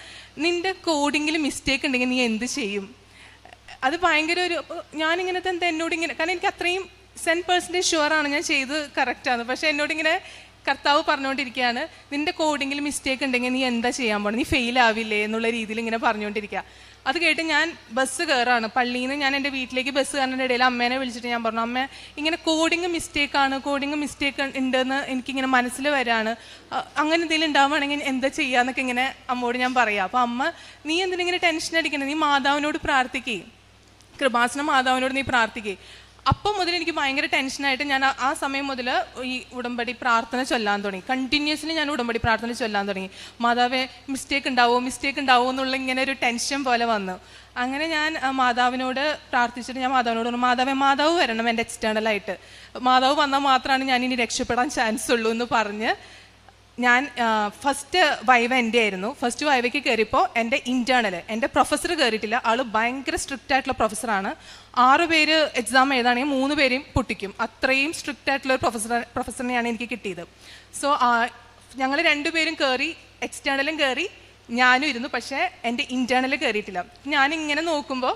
നിന്റെ കോഡിങ്ങിൽ മിസ്റ്റേക്ക് ഉണ്ടെങ്കിൽ നീ എന്ത് ചെയ്യും? അത് ഭയങ്കര ഒരു ഞാനിങ്ങനെ എന്താ എന്നോട് ഇങ്ങനെ കാരണം എനിക്ക് അത്രയും സെൻ പേഴ്സന്റേജ് ഷുവറാണ് ഞാൻ ചെയ്ത് കറക്റ്റാണ് പക്ഷേ എന്നോട് ഇങ്ങനെ കർത്താവ് പറഞ്ഞുകൊണ്ടിരിക്കുകയാണ് നിന്റെ കോഡിങ്ങിൽ മിസ്റ്റേക്ക് ഉണ്ടെങ്കിൽ നീ എന്താ ചെയ്യാൻ പോകണം നീ ഫെയിൽ ആവില്ലേ? എന്നുള്ള രീതിയിൽ ഇങ്ങനെ പറഞ്ഞുകൊണ്ടിരിക്കുക അത് കേട്ട് ഞാൻ ബസ് കയറാണ് പള്ളിയിൽ നിന്ന് ഞാൻ എന്റെ വീട്ടിലേക്ക് ബസ് കയറുന്നതിന്റെ ഇടയിൽ അമ്മേനെ വിളിച്ചിട്ട് ഞാൻ പറഞ്ഞു അമ്മ ഇങ്ങനെ കോഡിങ് മിസ്റ്റേക്കാണ് കോഡിങ് മിസ്റ്റേക്ക് ഉണ്ടെന്ന് എനിക്കിങ്ങനെ മനസ്സിൽ വരാണ്. അങ്ങനെ എന്തെങ്കിലും ഉണ്ടാവുകയാണെങ്കിൽ എന്താ ചെയ്യാന്നൊക്കെ ഇങ്ങനെ അമ്മോട് ഞാൻ പറയാം. അപ്പോൾ അമ്മ നീ എന്തിനിങ്ങനെ ടെൻഷൻ അടിക്കണം? നീ മാതാവിനോട് പ്രാർത്ഥിക്കുകയും കൃപാസന മാതാവിനോട് നീ പ്രാർത്ഥിക്കേ. അപ്പം മുതൽ എനിക്ക് ഭയങ്കര ടെൻഷനായിട്ട് ഞാൻ ആ- സമയം മുതൽ ഈ ഉടമ്പടി പ്രാർത്ഥന ചൊല്ലാൻ തുടങ്ങി. കണ്ടിന്യൂസ്ലി ഞാൻ ഉടമ്പടി പ്രാർത്ഥന ചൊല്ലാൻ തുടങ്ങി. മാതാവെ മിസ്റ്റേക്ക് ഉണ്ടാവോ? മിസ്റ്റേക്ക് ഉണ്ടാവോ എന്നുള്ള ഇങ്ങനെ ഒരു ടെൻഷൻ പോലെ വന്നു. അങ്ങനെ ഞാൻ മാതാവിനോട് പ്രാർത്ഥിച്ചിട്ട് ഞാൻ മാതാവിനോട് പറഞ്ഞു മാതാവെ മാതാവ് വരണം എന്റെ എക്സ്റ്റേണലായിട്ട് മാതാവ് വന്നാൽ മാത്രമാണ് ഞാൻ ഇനി രക്ഷപ്പെടാൻ ചാൻസ് ഉള്ളൂ എന്ന് പറഞ്ഞ് ഞാൻ ഫസ്റ്റ് വൈവ എന്റെ ആയിരുന്നു ഫസ്റ്റ് വൈവയ്ക്ക് കയറിയപ്പോൾ എന്റെ ഇന്റേർണൽ എന്റെ പ്രൊഫസർ കയറിയിട്ടില്ല ആൾ ഭയങ്കര സ്ട്രിക്റ്റ് ആയിട്ടുള്ള പ്രൊഫസറാണ് ആറ് പേര് എക്സാം എഴുതാണെങ്കിൽ മൂന്ന് പേരെയും പൊട്ടിക്കും. അത്രയും സ്ട്രിക്റ്റ് ആയിട്ടുള്ള ഒരു പ്രൊഫസർ പ്രൊഫസറിനെയാണ് എനിക്ക് കിട്ടിയത്. സോ ഞങ്ങൾ രണ്ടുപേരും കയറി എക്സ്റ്റേണലും കയറി ഞാനും ഇരുന്നു. പക്ഷേ എന്റെ ഇന്റേർണൽ കയറിയിട്ടില്ല ഞാനിങ്ങനെ നോക്കുമ്പോൾ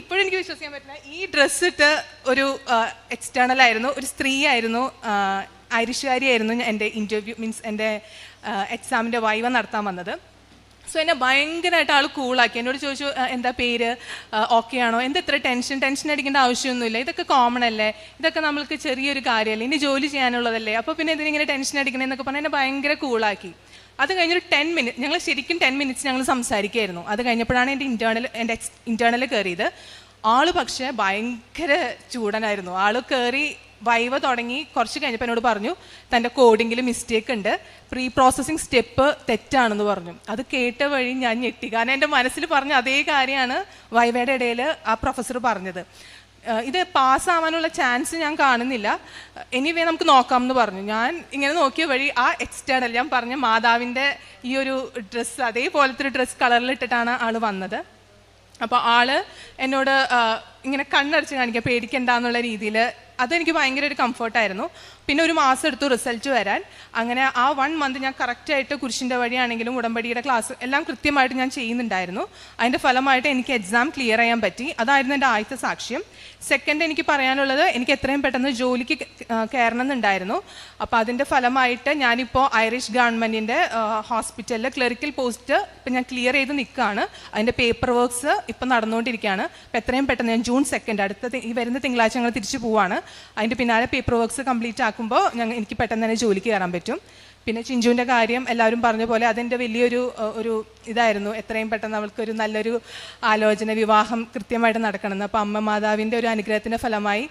ഇപ്പോഴും എനിക്ക് വിശ്വസിക്കാൻ പറ്റില്ല. ഈ ഡ്രസ്സ് ഇട്ട് ഒരു എക്സ്റ്റേണൽ ആയിരുന്നു. ഒരു സ്ത്രീ ആയിരുന്നു ഐരിഷുകാരിയായിരുന്നു എന്റെ ഇന്റർവ്യൂ മീൻസ് എന്റെ എക്സാമിന്റെ വൈവ നടത്താൻ വന്നത്. സോ എന്നെ ഭയങ്കരമായിട്ട് ആൾ കൂളാക്കി എന്നോട് ചോദിച്ചു എന്താ പേര്? ഓക്കെ ആണോ? എന്താ ഇത്ര ടെൻഷൻ ടെൻഷൻ അടിക്കേണ്ട ആവശ്യമൊന്നുമില്ല. ഇതൊക്കെ കോമൺ അല്ലേ? ഇതൊക്കെ നമ്മൾക്ക് ചെറിയൊരു കാര്യമല്ലേ? ഇനി ജോലി ചെയ്യാനുള്ളതല്ലേ? അപ്പോൾ പിന്നെ ഇതിനിങ്ങനെ ടെൻഷൻ അടിക്കണേ എന്നൊക്കെ പറഞ്ഞാൽ എന്നെ ഭയങ്കര കൂളാക്കി അത് കഴിഞ്ഞൊരു ടെൻ മിനിറ്റ് ഞങ്ങൾ ശരിക്കും ടെൻ മിനിറ്റ്സ് ഞങ്ങൾ സംസാരിക്കുമായിരുന്നു അത് കഴിഞ്ഞപ്പോഴാണ് എന്റെ ഇന്റേർണൽ എന്റെ എക്സ് ഇന്റേർണൽ കയറിയത് ആൾ പക്ഷേ ഭയങ്കര ചൂടനായിരുന്നു. ആൾ കയറി വൈവ തുടങ്ങി കുറച്ച് കഴിഞ്ഞപ്പോൾ എന്നോട് പറഞ്ഞു തന്റെ കോഡിങ്ങിൽ മിസ്റ്റേക്ക് ഉണ്ട്. പ്രീ പ്രോസസ്സിങ് സ്റ്റെപ്പ് തെറ്റാണെന്ന് പറഞ്ഞു. അത് കേട്ട വഴി ഞാൻ ഞെട്ടി. കാരണം എന്റെ മനസ്സിൽ പറഞ്ഞ അതേ കാര്യമാണ് വൈവയുടെ ഇടയിൽ ആ പ്രൊഫസർ പറഞ്ഞത്. ഇത് പാസ്സാവാനുള്ള ചാൻസ് ഞാൻ കാണുന്നില്ല. എനിവേ നമുക്ക് നോക്കാം എന്ന് പറഞ്ഞു. ഞാൻ ഇങ്ങനെ നോക്കിയ വഴി ആ എക്സ്റ്റേണൽ ഞാൻ പറഞ്ഞ മാതാവിന്റെ ഈ ഒരു ഡ്രസ്സ് അതേപോലത്തെ ഒരു ഡ്രസ്സ് കളറിലിട്ടിട്ടാണ് ആൾ വന്നത്. അപ്പോൾ ആൾ എന്നോട് ഇങ്ങനെ കണ്ണടച്ച് കാണിക്കുക പേടിക്കണ്ടെന്നുള്ള രീതിയിൽ അതെനിക്ക് ഭയങ്കര ഒരു കംഫർട്ടായിരുന്നു പിന്നെ ഒരു മാസം എടുത്തു റിസൾട്ട് വരാൻ. അങ്ങനെ ആ വൺ മന്ത് ഞാൻ കറക്റ്റായിട്ട് കുരിശിന്റെ വഴിയാണെങ്കിലും ഉടമ്പടിയുടെ ക്ലാസ് എല്ലാം കൃത്യമായിട്ട് ഞാൻ ചെയ്യുന്നുണ്ടായിരുന്നു. അതിന്റെ ഫലമായിട്ട് എനിക്ക് എക്സാം ക്ലിയർ ചെയ്യാൻ പറ്റി. അതായിരുന്നു എന്റെ ആദ്യത്തെ സാക്ഷ്യം. സെക്കൻഡ് എനിക്ക് പറയാനുള്ളത് എനിക്ക് എത്രയും പെട്ടെന്ന് ജോലിക്ക് കയറണം എന്നുണ്ടായിരുന്നു അപ്പോൾ അതിന്റെ ഫലമായിട്ട് ഞാനിപ്പോൾ ഐറിഷ് ഗവൺമെന്റിന്റെ ഹോസ്പിറ്റലിൽ ക്ലറിക്കൽ പോസ്റ്റ് ഇപ്പം ഞാൻ ക്ലിയർ ചെയ്ത് നിൽക്കുകയാണ് അതിന്റെ പേപ്പർ വർക്ക്സ് ഇപ്പം നടന്നുകൊണ്ടിരിക്കുകയാണ്. അപ്പോൾ എത്രയും പെട്ടെന്ന് ഞാൻ ജൂൺ സെക്കൻഡ് അടുത്ത ഈ വരുന്ന തിങ്കളാഴ്ച ഞങ്ങൾ തിരിച്ചു പോവാണ്. അതിന്റെ പിന്നാലെ പേപ്പർ വർക്ക്സ് കംപ്ലീറ്റ് ആക്കുമ്പോൾ ഞങ്ങൾ എനിക്ക് പെട്ടെന്ന് തന്നെ ജോലിക്ക് കയറാൻ പറ്റും. പിന്നെ ചിഞ്ചുവിന്റെ കാര്യം എല്ലാവരും പറഞ്ഞ പോലെ അതെന്റെ വലിയൊരു ഒരു ഇതായിരുന്നു. എത്രയും പെട്ടെന്ന് അവൾക്കൊരു നല്ലൊരു ആലോചന വിവാഹം കൃത്യമായിട്ട് നടക്കണമെന്ന്. അപ്പോൾ അമ്മ മാതാവിന്റെ ഒരു അനുഗ്രഹത്തിന്റെ ഫലമായി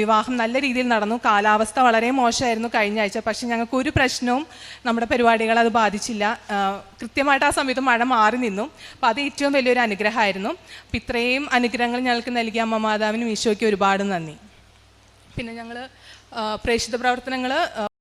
വിവാഹം നല്ല രീതിയിൽ നടന്നു. കാലാവസ്ഥ വളരെ മോശമായിരുന്നു കഴിഞ്ഞ ആഴ്ച. പക്ഷേ ഞങ്ങൾക്ക് ഒരു പ്രശ്നവും നമ്മുടെ പരിപാടികൾ അത് ബാധിച്ചില്ല. കൃത്യമായിട്ട് ആ സമയത്ത് മഴ മാറി നിന്നു. അപ്പോൾ അത് ഏറ്റവും വലിയൊരു അനുഗ്രഹമായിരുന്നു. അപ്പം ഇത്രയും അനുഗ്രഹങ്ങൾ ഞങ്ങൾക്ക് നൽകിയ അമ്മ മാതാവിനും ഈശോയ്ക്ക് ഒരുപാട് നന്ദി. പിന്നെ ഞങ്ങൾ പ്രേക്ഷിത പ്രവർത്തനങ്ങൾ